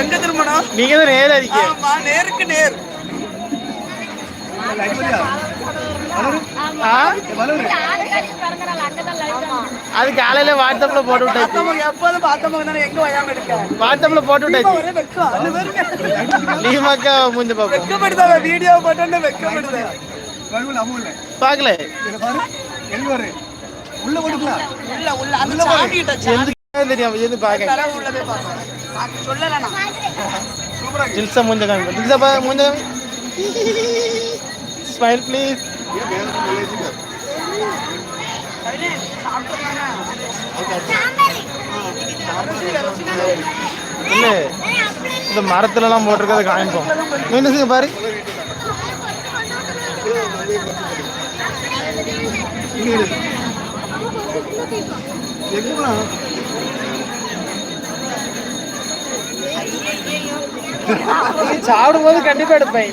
எங்க திரும்பணும் நீங்க தான் நேரா இருக்கீங்க ஆமா நேருக்கு நேர் ஆ? அது காலையில வாட்ஸ்அப்ல போட்டு விட்டாச்சு பார்த்தவங்க எப்போதும் பார்த்தவங்க தானே எங்க வயாம இருக்க வாட்ஸ்அப்ல போட்டு இப்ப விட்டாச்சு ஒரே வெக்கம் அது பாருங்க. லீமாக்கா மூஞ்ச பாப்போம் வெக்கப்படுதா வீடியோ போட்டோன்னு வெக்கப்படுது பாக்கல உள்ள உள்ள அந்த சாப்பிட்டு எந்த தெரியும் எது பாக்க மூஞ்ச காமி ஜில்சா பா மூஞ்ச காமி ஸ்மைல் ப்ளீஸ். இல்ல இந்த மரத்துல எல்லாம் போட்டிருக்கத காமிப்போம் மீனஸுங்க பாரு. சாப்பிடும் போது கண்டிப்பா எடுப்பேன்.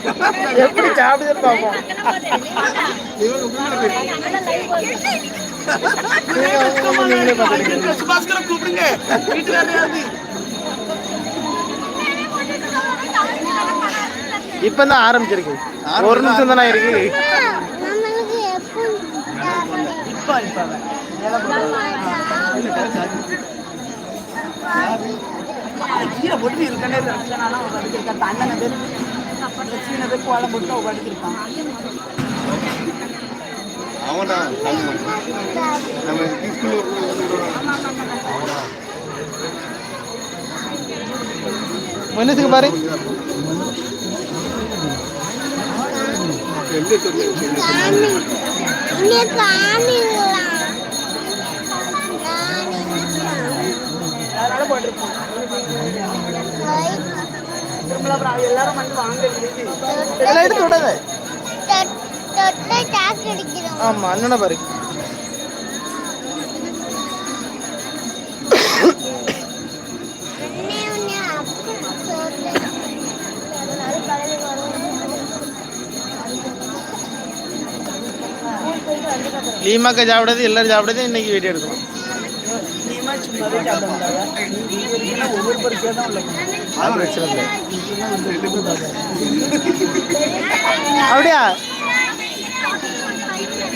எப்படி சாப்பிடுதுன்னு பார்ப்போம். நீங்களே பார்த்துருக்கீங்க கூப்பிடுங்க இப்போ தான் ஆரம்பிச்சிருக்கு. ஒரு நிமிஷம் தானே இருக்கு. நம்மளுக்கு இப்ப. கீரை போட்டு இருக்கனே படிச்சிருக்கேன் தண்டனை பேர் சீன பேர் கோலம் போட்டு நம்ம மனுஷுக்கு பாரு. போட்டிருக்கோம் திரும்ப அப்புறம் எல்லாரும் வந்து வாங்க எடுத்து விடாத ஆமா அண்ணனை பாரு. லீமாக்கா சாப்பிடாது எல்லாரும் சாப்பிடாது இன்னைக்கு வீடியோ எடுக்கணும் ஒவ்வொரு தான் அப்படியா?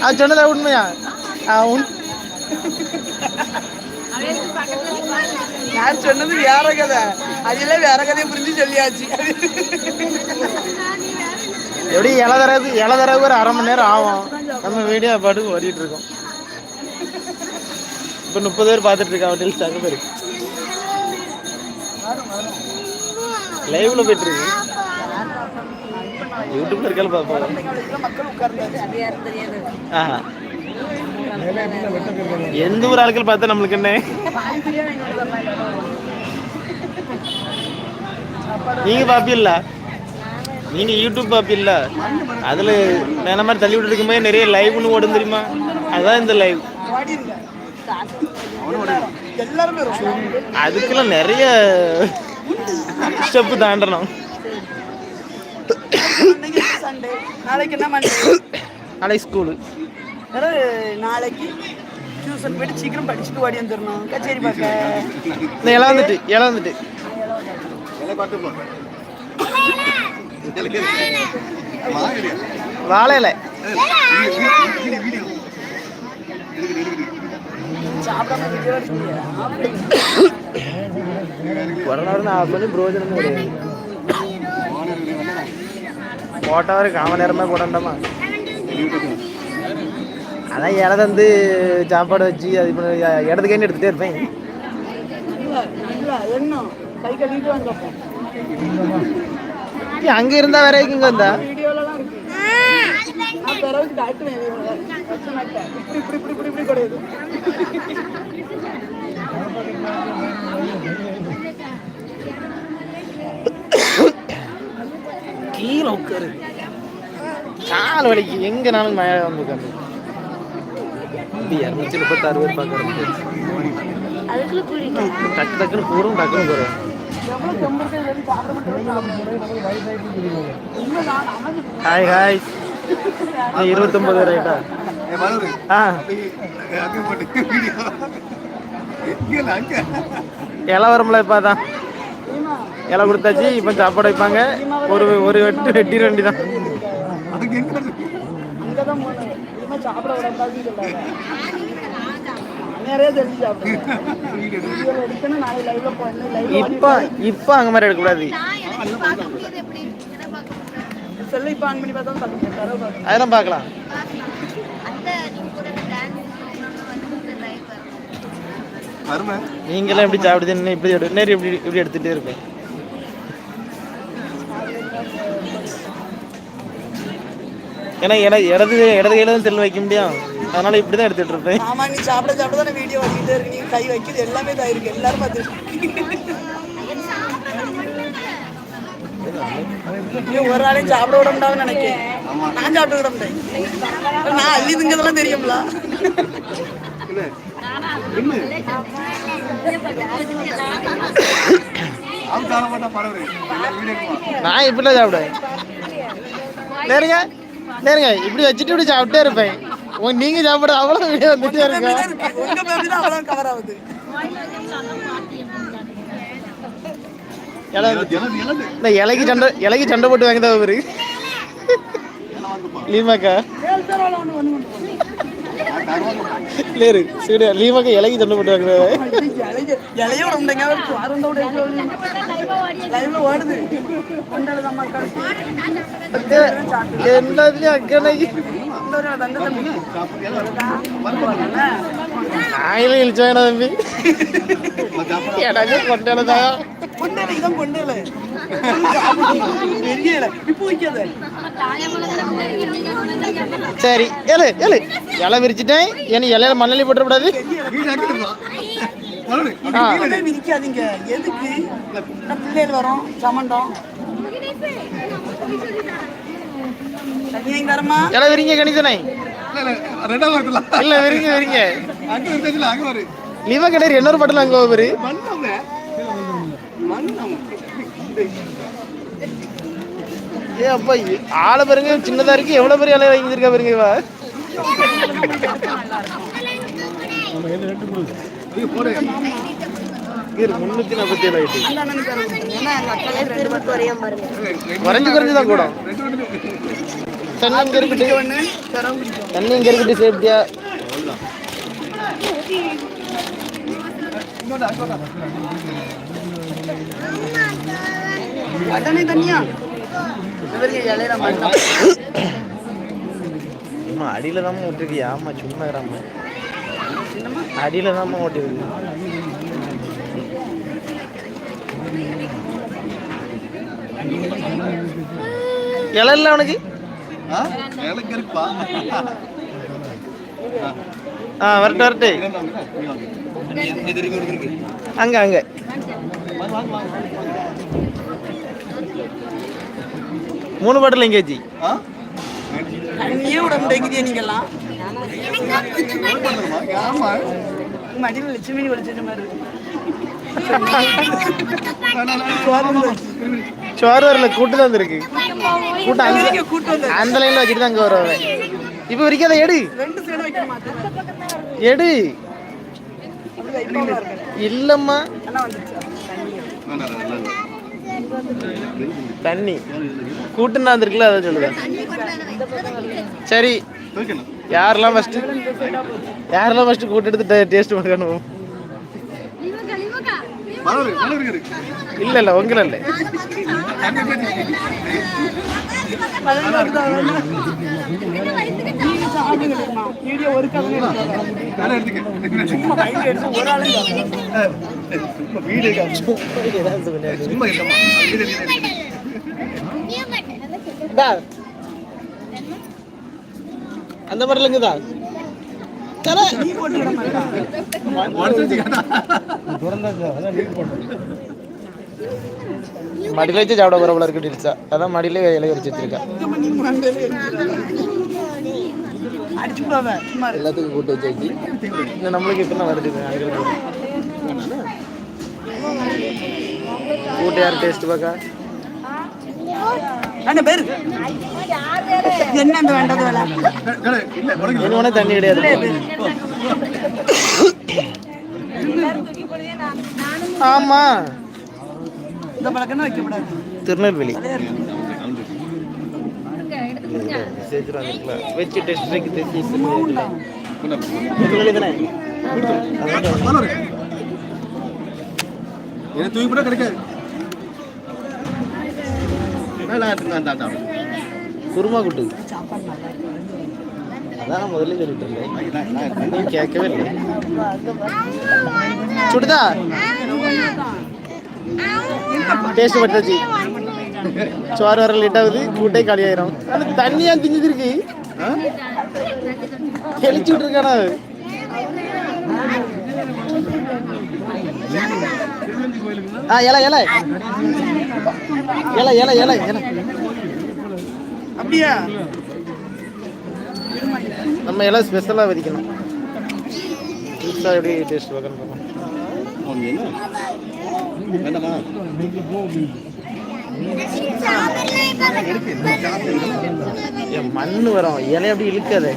அது சொன்னதா உண்மையா? யார் சொன்னது வேற கதை. அதெல்லாம் வேற கதையை புரிஞ்சு சொல்லியாச்சு. எப்படி இலை தரது இலை தரவு ஒரு அரை மணி நேரம் ஆகும். நம்ம வீடியோ பாட்டுக்கு ஓடிட்டு இருக்கோம். இப்போ முப்பது பேர் பார்த்துட்டு இருக்கா ஹோட்டல் தங்க பேர் லைவ்ல போயிட்டு இருக்கு. யூடியூப்ல இருக்கால பார்ப்போம் ஆஹா. எந்த ஊர் ஆட்கள் பார்த்தா நம்மளுக்கு என்ன? நீங்க பாப்பீல்ல நீங்க யூடியூப் பாப்பீல்ல அதுல வேற மாதிரி தள்ளி விட்டு இருக்கும்போது நிறைய லைவ்னு ஓடும் தெரியுமா? அதான் இந்த லைவ் அதுக்கெல்லாம் நிறைய ஸ்டெப்பு தாண்டணும். நாளைக்கு என்ன மண்டே நாளைக்கு ஸ்கூலு நாளைக்கு டியூஷன் போயிட்டு சீக்கிரம் படிச்சுட்டு ஓடி வந்துடணும் கச்சேரி பார்க்க. இந்த இலை வந்துட்டு இலை வந்துட்டு வாழை இலை கொரோனா இருந்து ஆஃப் பண்ணி பிரோஜனம் கிடையாது போட்டா ஒரு காம நேரமா போடண்டாமா அதான் இலை தந்து சாப்பாடு வச்சு அது பண்ணி இடத்துக்கே எடுத்துட்டே இருப்பேன் அங்கே இருந்தால் கை கழுவிட்டு வந்தப்போ வேற இங்க வந்தா நான் வச்ச மாட்டேன் இப்படி இப்படி இப்படி இப்படி இப்படி கிடையாது. கீழே உட்காரு. கால் வலிக்கு. எங்கனாலும் மழை வந்து உட்காந்து இரநூத்தி முப்பத்தாறு பேர் குடிக்கும் டக்கு டக்குன்னு கூறும் டக்குன்னு கூறும். ஹாய் ஹாய் இருபத்தொம்பது ரைட்டா இலை வரும்ல இப்போ அதான். இலை கொடுத்தாச்சு இப்போ சாப்பாடு வைப்பாங்க. ஒரு ஒரு வெட்டு இருக்கு? அங்கே தான் இப்போ இப்போ அங்கே மாதிரி எடுக்கக்கூடாது. செல்ல இப்போ ஆன் பண்ணி பார்த்தா பார்க்க அதெல்லாம் பார்க்கலாம். நீங்களாம் எப்படி சாப்பிடுதுன்னு இப்படி எடு நேரம் இப்படி இப்படி எடுத்துகிட்டே இருப்பேன். ஏன்னா இட இடது இடது கையில தான் தெல் வைக்க முடியும். அதனால இப்படி தான் எடுத்துட்டு இருப்பேன். ஆமா நீ சாப்பிட சாப்பிட தானே வீடியோ வந்துட்டே இருக்கு. நீ கை வைக்கிறது எல்லாமே தான் இருக்கு எல்லாரும் பார்த்து நீ ஒரு நாளையும் சாப்பிட விட முடியாதுன்னு நினைக்கிறேன் நான் சாப்பிட்டு விட முடியும் நான் அள்ளி திங்கிறதெல்லாம் தெரியும்ல. மாட்டான் நான் இப்படிலாம் சாப்பிடுவேன். நேருங்க நேருங்க இப்படி வச்சுட்டு இப்படி சாப்பிட்டே இருப்பேன். உங்க நீங்க சாப்பிட அவ்வளோ வீடியோ வந்துட்டே இருக்கா உங்க பேபி தான் அவ்வளோ கவர் ஆகுது இலை எலது எலது இந்த இலைக்கு சண்டை இலைக்கு சண்டை போட்டு வாங்கிதான் அவரு. லீமாக்கா. லேரு சரி லீமாக்கா இலைக்கு சண்டை போட்டு வாங்குறாரு என்னதுலயும் அக்கனைக்கு ஒரு தங்க தம்பி. எனக்கு கொண்டாடதான். கொண்டேல இதான் கொண்டேல பெரிய இலை இப்போ வைக்காத. சரி ஏழு ஏழு இலை விரிச்சிட்டேன். ஏன்னா இலையில மண்ணலி போட்டுறக்கூடாது. விரிக்காதீங்க எதுக்கு? பிள்ளைகள் வரோம்? சமண்டம் இலை விரிங்க கணிசனை. இல்ல விரிங்க விரிங்க. லீவா கிடையாது இன்னொரு பட்டில் அங்கே மண்ணாம ஏ அப்பா ஆளை பாருங்க சின்னதா இருக்கு. எவ்வளவு பெரிய அலை வாங்கியிருக்கா பாருங்க இவ. முன்னூத்தி நாற்பத்தி ஏழு ஆயிட்டு. குறைஞ்சு குறைஞ்சுதான் கூடும். தண்ணி இங்க இருக்கட்டு தண்ணி இங்க இருக்கட்டு சேஃப்டியா. அதானே தனியா இவருக்கு இலையில மட்டும் அம்மா அடியில தான் ஓட்டிருக்கு ஆமா சும்மா இராம அடியில தான் ஓட்டிருக்கு இலை இல்லை அவனுக்கு? ஆ? வரட்டு வரட்டு. அங்க அங்க. மூணு பாட்டில் நீங்கெல்லாம் மடியில் லட்சுமி ஒழிச்சிட்ட மாதிரி சோறு வரல கூட்டு தான் இருக்கு கூட்டம் அந்த இங்க கூட்டு வந்து அந்த லைன்ல வச்சுட்டு தான் அங்க வருவாங்க இப்போ வரைக்கும் அதை எடு. ரெண்டு சைடு வைக்க மாட்டேன். எடு. இல்லம்மா. தண்ணி. கூட்டுன்னு வந்திருக்குல்ல அதை சொல்லுவேன் சரி. யாரெல்லாம் ஃபர்ஸ்ட் யாரெல்லாம் ஃபர்ஸ்ட் கூட்டு எடுத்து டேஸ்ட் பண்ணணும் இல்ல இல்ல உங்கள இல்ல. நீங்க வீடியோ ஒரு. அந்த மாதிரில இங்குதா தர நீ போட்டு விட மாட்டான் மடியில வச்சு சாப்பிட போற போல இருக்கு டில்ஸா அதான் மடியில இலைய வச்சு வச்சிருக்கா அடிச்சு விடாத சும்மா இரு. எல்லாத்துக்கும் கூட்டு வச்சாச்சு. இந்த நம்மளுக்கு இப்ப தான் வருது? கூட்டு யார் டேஸ்ட் பார்க்க அண்ணா பேரு. என்ன அந்த வேண்டது வேலை? கடை இல்ல உனக்கு இனி ஒன்றும் தண்ணி கிடையாது ஆமா. இந்த பழக்கம் வைக்கப்படாது திருநெல்வேலி. வந்துருக்கல வச்சு டெஸ்ட் அதான் மலர் எனக்கு தூக்கி போட்டா கிடைக்காது நல்லா அந்த. குருமா குட்டு. அதான் நான் முதல்ல சொல்லிட்டு இருந்தேன் கேட்கவே இல்லை சுடுதா டேஸ்ட் பட்டாச்சு சோறு வர லேட் ஆகுது கூட்டே காலி ஆயிரும். அது தண்ணியா திஞ்சுது இருக்கு. தெளிச்சு விட்டுருக்கானா ஆ இலை இலை. இலை இலை இலை இலை. அப்படியா? நம்ம எல்லாம் ஸ்பெஷலாக வதிக்கணும் புதுசாக எப்படி டேஸ்ட் பார்க்கணும் என்ன? வேண்டாமா? ஏன் மண் வரும் இலை அப்படி இழுக்காதே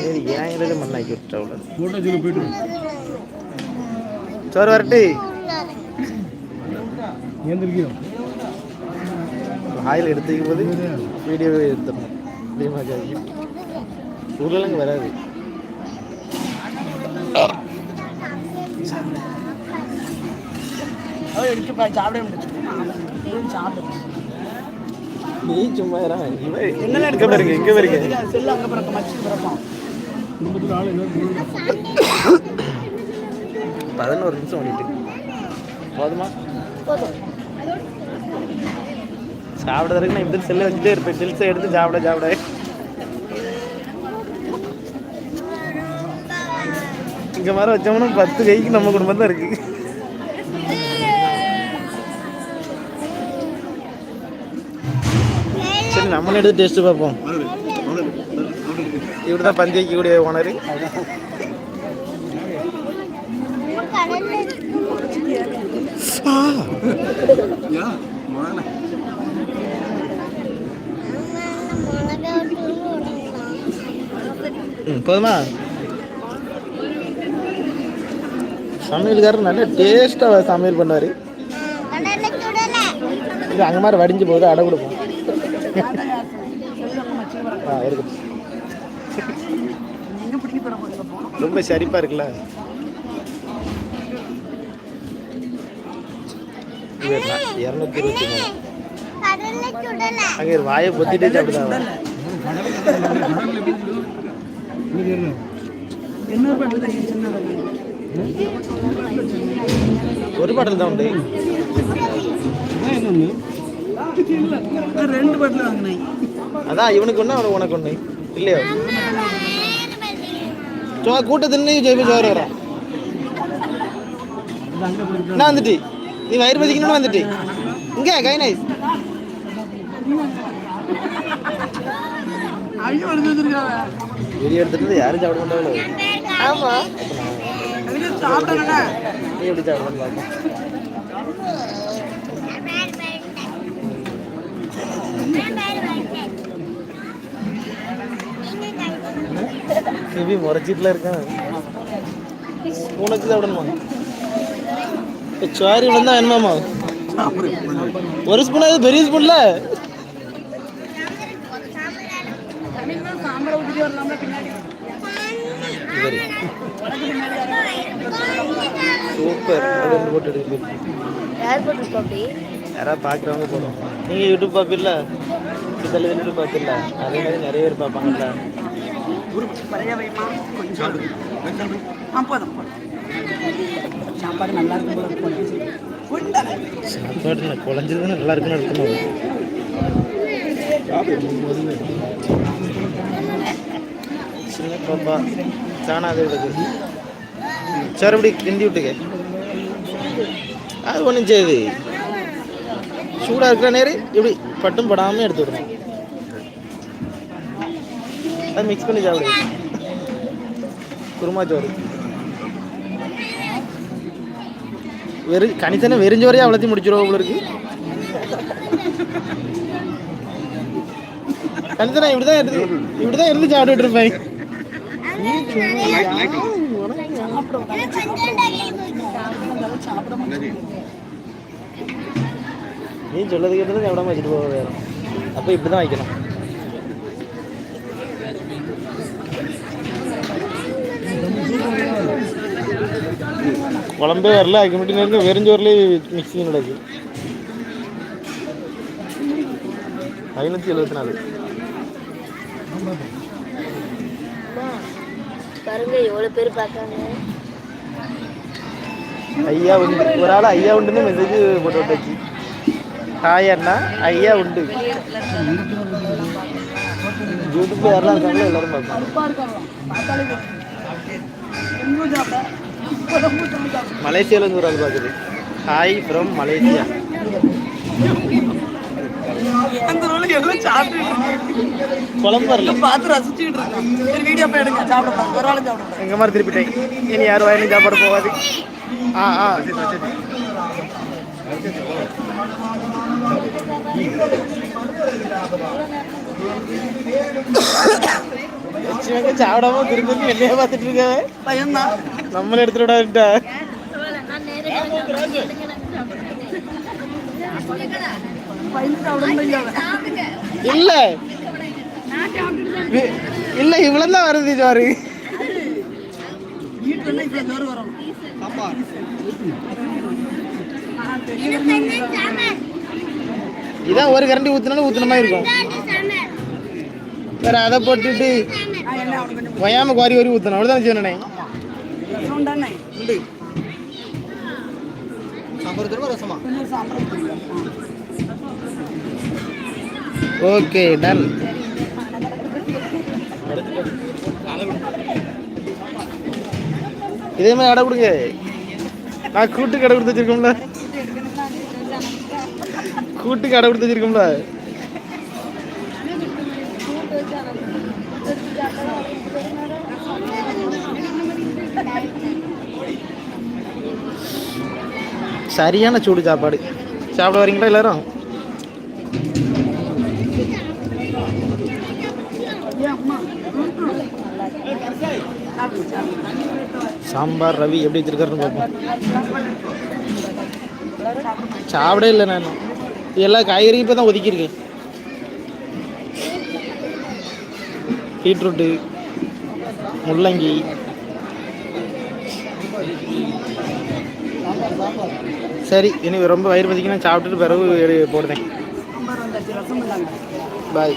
சரி ஏன் இலையில மண்ணாக்கி விட்டா அவ்வளோ சோறு வரட்டு ஆயில் எடுத்து வைக்கும் போது வீடியோவே எடுத்துடணும் தீமாக்காகி உருளைங்க வராது அவன் எடுத்து பா- சாப்பிட முடிச்சு சாப்பிடு நீ சும்மா என்னெல்லாம் எடுக்க பாருங்க எங்க பாருங்க செல்லு அங்க பிறக்க மச்சு பிறப்பான் பதினோரு நிமிஷம் ஓடிட்டு. போதுமா? சாப்பிட்றதுக்கு நான் இப்படி செல்லை வச்சுட்டே இருப்பேன். செல்ஸை எடுத்து சாப்பிட சாப்பிட. இங்க மாதிரி வச்சோம்னா பத்து கைக்கு நம்ம குடும்பம் தான் இருக்கு. நம்மளும் எடுத்து டேஸ்ட் பார்ப்போம். இவர் தான் பஞ்சைக்கு கூடிய ஓனர் போதுமா சமையல்காரர் நல்ல டேஸ்ட்டாக சமையல் பண்ணுவார் இது அங்கே மாதிரி வடிஞ்சு போகுது அடை கொடுப்போம் ஆ இருக்குது எங்க பிடிக்க தர போறீங்க போனோம் ரொம்ப சரிப்பாக இருக்குல்ல? இரநூத்தி இருபத்தி மூணு. அங்கே வாயை பொத்திட்டே சாப்பிடுதா ஒரு பாட்டில் தான் உண்டு. ரெண்டு பாட்டில் வாங்கினேன் அதான் இவனுக்கு ஒன்று அவனுக்கு உனக்கு ஒன்று இல்லையா? சும்மா கூட்டத்தின்னு ஜெயிப்பு சோறு வரும். நான் வந்துட்டு? நீ வயிறு பதிக்கணும்னு வந்துட்டு. இங்கே கை நைஸ் ஆமா. சிபி முறைச்சிட்டுல இருக்கான். உனக்கு சாப்பிடணுமா சாரி தான் என்னமாமா ஒரு ஸ்பூன் அது பெரிய ஸ்பூன்ல சூப்பர். யாராவது பார்க்குறவங்க போதும் நீங்கள் யூடியூப் பார்ப்பில்ல சித்தல யூடியூப் பார்ப்பில்ல அதே மாதிரி நிறைய பேர் பார்ப்பாங்கல்ல பழைய வைமா கொஞ்சம் சாப்பிடு ஆ போதும் போதும் சாப்பாடு நல்லா இருக்கும் சாப்பாடு குழஞ்சது நல்லா இருக்குன்னு அர்த்தம் சின்ன பாப்பா காணாத விடுது அப்படி கிண்டி விட்டுக்க அது ஒன்றும் செய்யுது சூடாக இருக்கிற நேரம் இப்படி பட்டும் படாமல் எடுத்து விடுறேன் அது மிக்ஸ் பண்ணி சாப்பிடு குருமா சோறு வெறு கணிசன வெறிஞ்சோரையே அவ்வளோத்தையும் முடிச்சிருவோம் போல இருக்கு கணிசனா இப்படிதான் எடுத்து இப்படிதான் இருந்து சாப்பிட்டுட்டு இருப்பேன் நீ சொல்லது கேட்டது எவ்வளோ வச்சுட்டு போக வேறு அப்போ இப்படி குழம்பே வரல அதுக்கு மட்டும் நேரம் வெறுஞ்சோர்லேயே மிக்சிங் நடக்கு ஐநூற்றி எழுபத்தி நாலு. பாருங்க எவ்வளவு பேர் பார்க்காங்க ஐயா உண்டு. ஒரு ஆள் ஐயா உண்டுன்னு மெசேஜ் போட்டு விட்டாச்சு ஹாய் அண்ணா ஐயா உண்டு. யூடியூப்ல யாரெல்லாம் இருக்காங்களோ எல்லாரும் பார்ப்பாங்க. இருந்து ஒரு ஆள் பார்க்குது ஹாய் ஃப்ரம் மலேசியா அந்த ரோல எல்லாம் சாப்பிட்டு குழம்பு வரல. பார்த்து ரசிச்சுக்கிட்டு இருக்கோம் சரி வீடியோ போய் எடுங்க. சாப்பிட போறோம். ஒரு ஆளு சாப்பிட எங்க மாதிரி திருப்பிட்டேன். இனி யார் வாயிலும் சாப்பாடு போகாது. ஆ ஆ லட்சுமிக்கு சாப்பிடாம திருப்பி என்னைய பார்த்துட்டு இருக்காங்க. பையன் தான் நம்மள சாப்பிட இல்ல. இல்ல இவ்வளவு தான் வருது ஜோரு இதான் ஒரு கரண்டி ஊத்துனாலும் ஊத்துன மாதிரி இருக்கும். வேற அதை போட்டுட்டு ஒயாம குவாரி வரி ஊத்தணும். அவ்வளவுதான் சொன்னே ரசம் தானே உண்டு. சாம்பார் தருவா ரசமா? கொஞ்சம் சாப்பிட தெரியும் ஓகே டன் இதே மாதிரி கடை கொடுங்க. நான் கூட்டு கடை கொடுத்து வச்சிருக்கோம்ல. கூட்டு கடை கொடுத்து வச்சிருக்கோம்ல. சரியான சூடு சாப்பாடு. சாப்பிட வரீங்களா எல்லாரும்? சாம்பார் ரவி எப்படி வச்சிருக்காருன்னு பார்ப்போம். சாப்பிடே இல்லை நான். எல்லா காய்கறியும் இப்போ தான் ஒதுக்கியிருக்கேன். பீட்ரூட்டு முள்ளங்கி சரி இனி ரொம்ப வயிறு பசிக்கணும் சாப்பிட்டுட்டு பிறகு இல்லாங்க பாய்